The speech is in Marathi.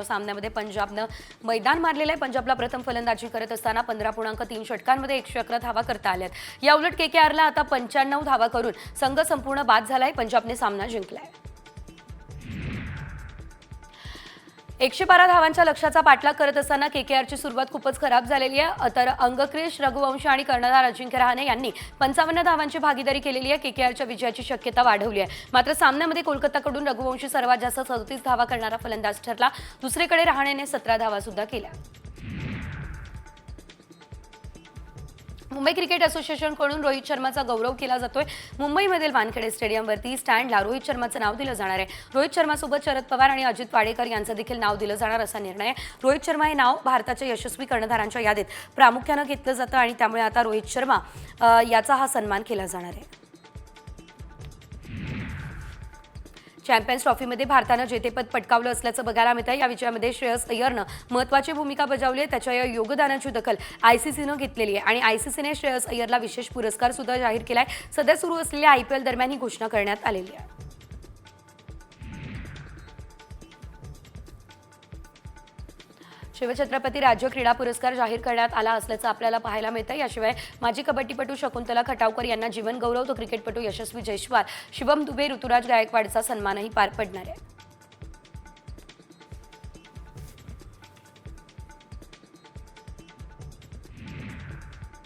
सामन्यामध्ये पंजाबनं मैदान मारलेलं आहे. पंजाबला प्रथम फलंदाजी करत असताना पंधरा पूर्णांक तीन षटकांमध्ये एकशे अकरा धावा करता आल्यात या उलट के के आरला आता पंच्याण्णव धावा करून संघ संपूर्ण बाद झालाय. पंजाबने सामना जिंकलाय. एकशे बारा धावांच्या लक्ष्याचा पाठलाग करत असताना के के आरची सुरुवात खूपच खराब झालेली आहे. तर अंगक्रेश रघुवंश आणि कर्णधार अजिंक्य रहाणे यांनी पंचावन्न धावांची भागीदारी केलेली आहे. के के आरच्या विजयाची शक्यता वाढवली आहे. मात्र सामन्यामध्ये कोलकाताकडून रघुवंशी सर्वात जास्त सदतीस धावा करणारा फलंदाज ठरला. दुसरीकडे रहाणेने सतरा धावा सुद्धा केल्या. मुंबई क्रिकेट असोसिएशनकडून रोहित शर्माचा गौरव केला जातोय. मुंबईमधील वानखेडे स्टेडियमवरती स्टँडला रोहित शर्माचं नाव दिलं जाणार आहे. रोहित शर्मासोबत शरद पवार आणि अजित वाडेकर यांचं देखील नाव दिलं जाणार असा निर्णय आहे. रोहित शर्मा हे नाव भारताच्या यशस्वी कर्णधारांच्या यादीत प्रामुख्यानं घेतलं जातं आणि त्यामुळे आता रोहित शर्मा याचा हा सन्मान केला जाणार आहे. चॅम्पियन्स ट्रॉफीमध्ये भारतानं जेतेपद पटकावलं असल्याचं बघायला मिळतं या विजयामध्ये श्रेयस अय्यरनं महत्त्वाची भूमिका बजावली आहे. त्याच्या या योगदानाची दखल आयसीसीनं घेतलेली आहे. आणि आयसीसीने श्रेयस अय्यरला विशेष पुरस्कार सुद्धा जाहीर आहे सध्या सुरू असलेल्या आय पी एल दरम्यान ही घोषणा करण्यात आलेली आहे. शिवछत्रपती राज्य क्रीडा पुरस्कार जाहीर करण्यात आला असल्याचं आपल्याला पाहायला मिळतं याशिवाय माजी कबड्डीपटू शकुंतला खटावकर यांना जीवन गौरव तो क्रिकेटपटू यशस्वी जयस्वाल शिवम दुबे ऋतुराज गायकवाडचा सन्मानही पार पडणार आहे.